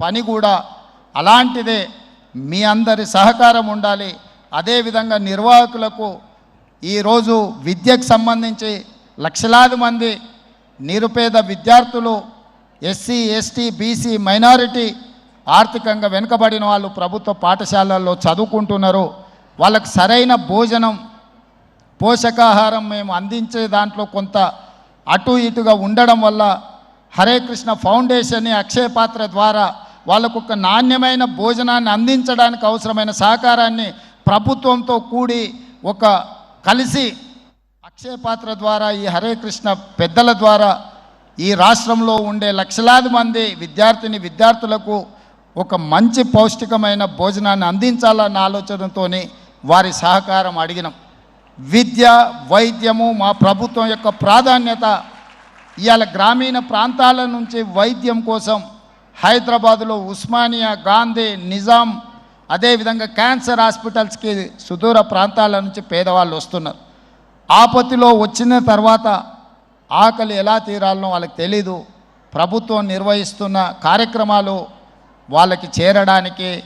పని కూడా అలాంటిదే. మీ అందరి సహకారం ఉండాలి. అదేవిధంగా నిర్వాహకులకు ఈరోజు విద్యకు సంబంధించి లక్షలాది మంది నిరుపేద విద్యార్థులు ఎస్సీ ఎస్టీ బీసీ మైనారిటీ ఆర్థికంగా వెనుకబడిన వాళ్ళు ప్రభుత్వ పాఠశాలల్లో చదువుకుంటున్నారు. వాళ్ళకు సరైన భోజనం పోషకాహారం మేము అందించే దాంట్లో కొంత అటు ఇటుగా ఉండడం వల్ల హరే కృష్ణ ఫౌండేషన్ అక్షయ పాత్ర ద్వారా వాళ్ళకు ఒక నాణ్యమైన భోజనాన్ని అందించడానికి అవసరమైన సహకారాన్ని ప్రభుత్వంతో కూడి ఒక కలిసి అక్షయ పాత్ర ద్వారా ఈ హరే కృష్ణ పెద్దల ద్వారా ఈ రాష్ట్రంలో ఉండే లక్షలాది మంది విద్యార్థిని విద్యార్థులకు ఒక మంచి పౌష్టికమైన భోజనాన్ని అందించాలన్న ఆలోచనతో వారి సహకారం అడిగినాం. విద్య వైద్యము మా ప్రభుత్వం యొక్క ప్రాధాన్యత. ఇవాళ గ్రామీణ ప్రాంతాల నుంచి వైద్యం కోసం హైదరాబాదులో ఉస్మానియా గాంధీ నిజాం అదేవిధంగా క్యాన్సర్ హాస్పిటల్స్కి సుదూర ప్రాంతాల నుంచి పేదవాళ్ళు వస్తున్నారు. ఆపత్తిలో వచ్చిన తర్వాత ఆకలి ఎలా తీరాలనో వాళ్ళకి తెలీదు. ప్రభుత్వం నిర్వహిస్తున్న కార్యక్రమాలు వాళ్ళకి చేరడానికి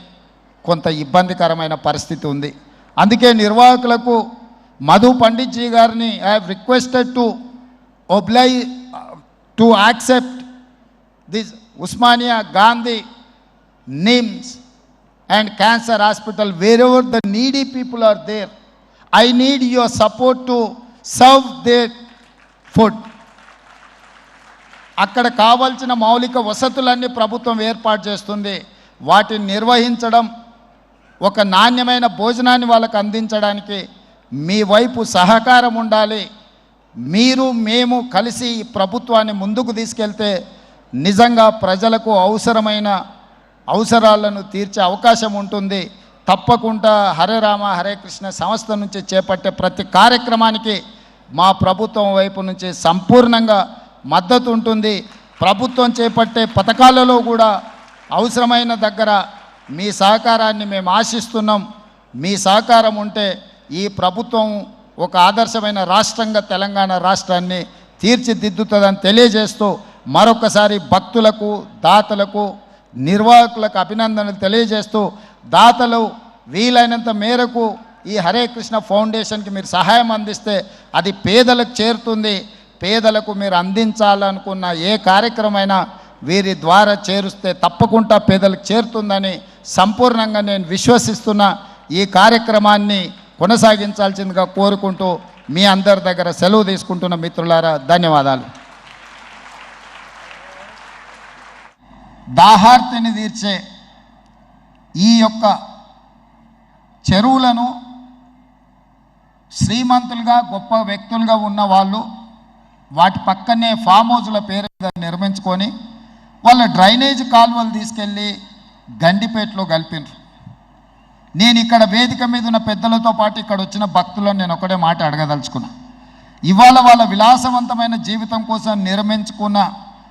కొంత ఇబ్బందికరమైన పరిస్థితి ఉంది. అందుకే నిర్వాహకులకు మధు పండిత్జీ గారిని I have requested to oblige to accept this Osmania Gandhi NIMS and cancer hospital wherever the needy people are there i need your support to serve their food. అక్కడ కావాల్సిన మౌలిక వసతులన్నీ ప్రభుత్వం ఏర్పాటు చేస్తుంది. వాటిని నిర్వహించడం ఒక నాణ్యమైన భోజనాన్ని వాళ్ళకు అందించడానికి మీ వైపు సహకారం ఉండాలి. మీరు మేము కలిసి ఈ ప్రభుత్వాన్ని ముందుకు తీసుకెళ్తే నిజంగా ప్రజలకు అవసరమైన అవసరాలను తీర్చే అవకాశం ఉంటుంది. తప్పకుండా హరే రామ హరే కృష్ణ సంస్థ నుంచి చేపట్టే ప్రతి కార్యక్రమానికి మా ప్రభుత్వం వైపు నుంచి సంపూర్ణంగా మద్దతు ఉంటుంది. ప్రభుత్వం చేపట్టే పథకాలలో కూడా అవసరమైన దగ్గర మీ సహకారాన్ని మేము ఆశిస్తున్నాం. మీ సహకారం ఉంటే ఈ ప్రభుత్వం ఒక ఆదర్శమైన రాష్ట్రంగా తెలంగాణ రాష్ట్రాన్ని తీర్చిదిద్దుతుందని తెలియజేస్తూ మరొకసారి భక్తులకు దాతలకు నిర్వాహకులకు అభినందనలు తెలియజేస్తూ దాతలు వీలైనంత మేరకు ఈ హరే కృష్ణ ఫౌండేషన్కి మీరు సహాయం అందిస్తే అది పేదలకు చేరుతుంది. పేదలకు మీరు అందించాలనుకున్న ఏ కార్యక్రమైనా వీరి ద్వారా చేరుస్తే తప్పకుండా పేదలకు చేరుతుందని సంపూర్ణంగా నేను విశ్వసిస్తున్న ఈ కార్యక్రమాన్ని కొనసాగించాల్సిందిగా కోరుకుంటూ మీ అందరి దగ్గర సెలవు తీసుకుంటున్న మిత్రులారా ధన్యవాదాలు. దాహార్తిని తీర్చే ఈ యొక్క చెరువులను శ్రీమంతులుగా గొప్ప వ్యక్తులుగా ఉన్న వాళ్ళు వాటి పక్కనే ఫామ్ హౌజుల పేరు మీద నిర్మించుకొని వాళ్ళ డ్రైనేజ్ కాలువలు తీసుకెళ్ళి గండిపేటలో కలిపినారు. నేను ఇక్కడ వేదిక మీద ఉన్న పెద్దలతో పాటు ఇక్కడ వచ్చిన భక్తులను నేను ఒకటే మాట అడగదలుచుకున్నా. ఇవాళ వాళ్ళ విలాసవంతమైన జీవితం కోసం నిర్మించుకున్న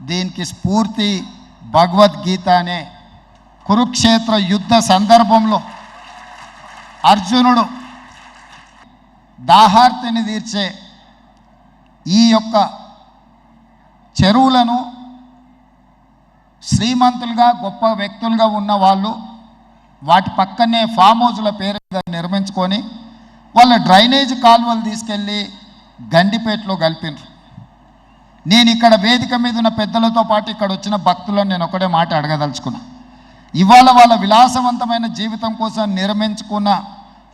దీనికి స్ఫూర్తి భగవద్గీత అనే కురుక్షేత్ర యుద్ధ సందర్భంలో అర్జునుడు దాహార్తిని తీర్చే ఈ యొక్క చెరువులను శ్రీమంతులుగా గొప్ప వ్యక్తులుగా ఉన్న వాళ్ళు వాటి పక్కనే ఫామ్ హౌస్ల పేరు నిర్మించుకొని వాళ్ళ డ్రైనేజ్ కాలువలు తీసుకెళ్ళి గండిపేటలో కలిపినారు. నేను ఇక్కడ వేదిక మీద ఉన్న పెద్దలతో పాటు ఇక్కడ వచ్చిన భక్తులను నేను ఒకటే మాట అడగదలుచుకున్నా. ఇవాళ వాళ్ళ విలాసవంతమైన జీవితం కోసం నిర్మించుకున్న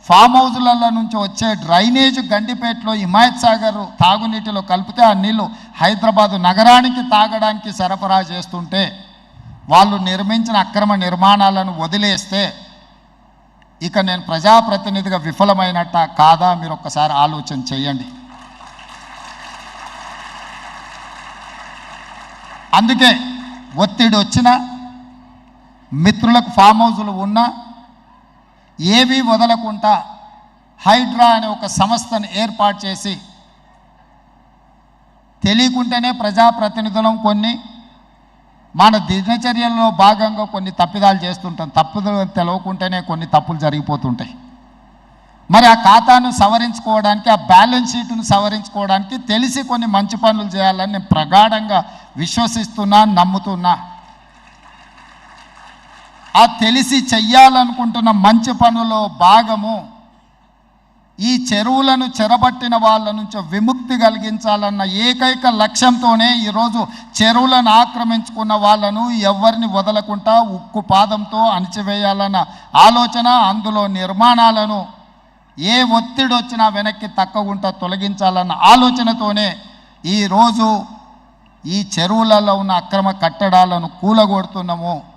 ఫామ్ హౌజులలో నుంచి వచ్చే డ్రైనేజ్ గండిపేటలో హిమాయత్ సాగర్ తాగునీటిలో కలిపితే ఆ నీళ్ళు హైదరాబాదు నగరానికి తాగడానికి సరఫరా చేస్తుంటే వాళ్ళు నిర్మించిన అక్రమ నిర్మాణాలను వదిలేస్తే ఇక నేను ప్రజాప్రతినిధిగా విఫలమైనట్ట కాదా? మీరు ఒక్కసారి ఆలోచన చేయండి. అందుకే ఒత్తిడి వచ్చినా మిత్రులకు ఫామ్ హౌజులు ఉన్నా ఏవీ వదలకుండా హైడ్రా అనే ఒక సంస్థను ఏర్పాటు చేసి తెలియకుంటేనే ప్రజాప్రతినిధులం కొన్ని మన దినచర్యల్లో భాగంగా కొన్ని తప్పిదాలు చేస్తుంటాం. తప్పుదలు తెలవకుంటేనే కొన్ని తప్పులు జరిగిపోతుంటాయి. మరి ఆ ఖాతాను సవరించుకోవడానికి ఆ బ్యాలెన్స్ షీట్ను సవరించుకోవడానికి తెలిసి కొన్ని మంచి పనులు చేయాలని నేను ప్రగాఢంగా విశ్వసిస్తున్నా నమ్ముతున్నా. ఆ తెలిసి చెయ్యాలనుకుంటున్న మంచి పనులో భాగము ఈ చెరువులను చెరబట్టిన వాళ్ళ నుంచి విముక్తి కలిగించాలన్న ఏకైక లక్ష్యంతోనే ఈరోజు చెరువులను ఆక్రమించుకున్న వాళ్ళను ఎవరిని వదలకుండా ఉక్కు పాదంతో అణిచివేయాలన్న ఆలోచన అందులో నిర్మాణాలను ఏ ఒత్తిడి వచ్చినా వెనక్కి తక్కకుండా తొలగించాలన్న ఆలోచనతోనే ఈరోజు ఈ చెరువులలో ఉన్న అక్రమ కట్టడాలను కూలగొడుతున్నాము.